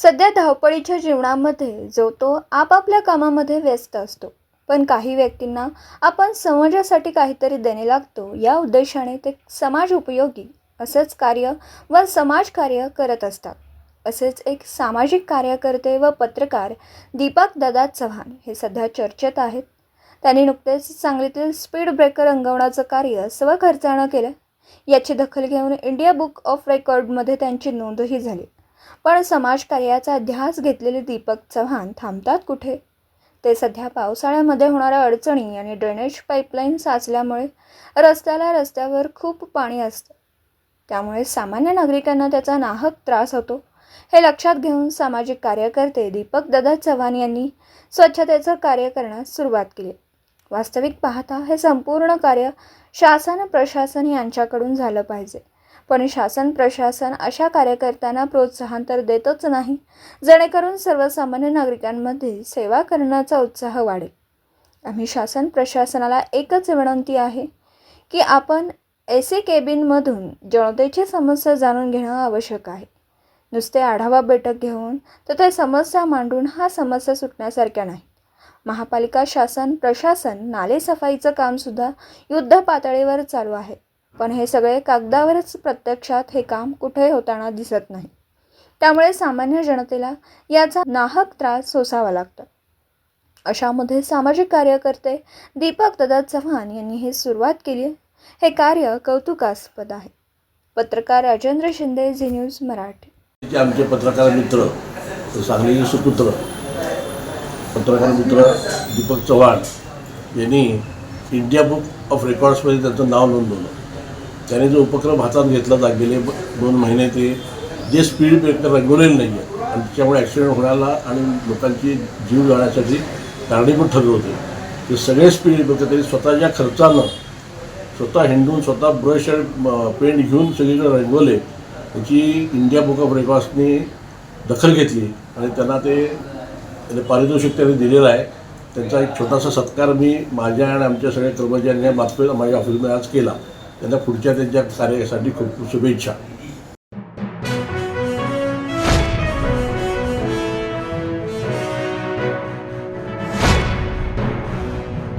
सध्या धावपळीच्या जीवनामध्ये जो तो आपापल्या कामामध्ये व्यस्त असतो. पण काही व्यक्तींना आपण समाजासाठी काहीतरी देणे लागतो या उद्देशाने ते समाज उपयोगी असंच कार्य व समाजकार्य करत असतात. असेच एक सामाजिक कार्यकर्ते व पत्रकार दीपक दादा चव्हाण हे सध्या चर्चेत आहेत. त्यांनी नुकतेच सांगलीतील स्पीड ब्रेकर रंगवण्याचं कार्य स्वखर्चानं केलं. याची दखल घेऊन इंडिया बुक ऑफ रेकॉर्डमध्ये त्यांची नोंदही झाली. पण समाजकार्याचा ध्यास घेतलेले दीपक चव्हाण थांबतात कुठे? ते सध्या पावसाळ्यामध्ये होणाऱ्या अडचणी आणि ड्रेनेज पाईपलाईन साचल्यामुळे रस्त्याला रस्त्यावर खूप पाणी असतं. त्यामुळे सामान्य नागरिकांना त्याचा नाहक त्रास होतो. हे लक्षात घेऊन सामाजिक कार्यकर्ते दीपक दादा चव्हाण यांनी स्वच्छतेचं कार्य करण्यास सुरुवात केली. वास्तविक पाहता हे संपूर्ण कार्य शासन प्रशासन यांच्याकडून झालं पाहिजे. पण शासन प्रशासन अशा कार्यकर्त्यांना प्रोत्साहन तर देतच नाही. जेणेकरून सर्वसामान्य नागरिकांमध्ये सेवा करण्याचा उत्साह वाढेल. आम्ही शासन प्रशासनाला एकच विनंती आहे की आपण ए केबिनमधून जनतेची समस्या जाणून घेणं आवश्यक आहे. नुसते आढावा बैठक घेऊन तर ते समस्या मांडून हा समस्या सुटण्यासारख्या नाही. महापालिका शासन प्रशासन नालेसफाईचं कामसुद्धा युद्ध पातळीवर चालू आहे. पण हे सगळे कागदावरच प्रत्यक्षात हे काम कुठे होताना दिसत नाही. त्यामुळे सामान्य जनतेला याचा नाहक त्रास सोसावा लागतो. अशामध्ये सामाजिक कार्यकर्ते दीपक दादा चव्हाण यांनी हे सुरुवात केली हे कार्य कौतुकास्पद आहे. पत्रकार राजेंद्र शिंदे झी न्यूज मराठी. आमचे पत्रकार मित्र सांगलीचे सुपुत्र पत्रकार मित्र दीपक चव्हाण यांनी इंडिया बुक ऑफ रेकॉर्ड्समध्ये त्यांचं नाव नोंदवलं. त्याने जो उपक्रम हातात घेतला जा गेले दोन महिने ते जे स्पीड ब्रेकर रंगवलेले नाही आहे आणि त्याच्यामुळे ॲक्सिडेंट होण्याला आणि लोकांची जीव जाण्यासाठी कारणीभूत ठरले होते. ते सगळे स्पीड ब्रेकर त्यांनी स्वतःच्या खर्चानं स्वतः हिंडून स्वतः ब्रश आणि पेंट घेऊन सगळीकडे रंगवले. त्याची इंडिया बुक ऑफ रेकॉर्ड्सनी दखल घेतली. आणि त्यांना ते पारितोषिक त्यांनी दिलेलं आहे. त्यांचा एक छोटासा सत्कार मी माझ्या आणि आमच्या सगळ्या कर्मचाऱ्यांनी बातमी माझ्या ऑफिसमध्ये आज केला. त्यांना पुढच्या त्यांच्या कार्यासाठी खूप खूप शुभेच्छा.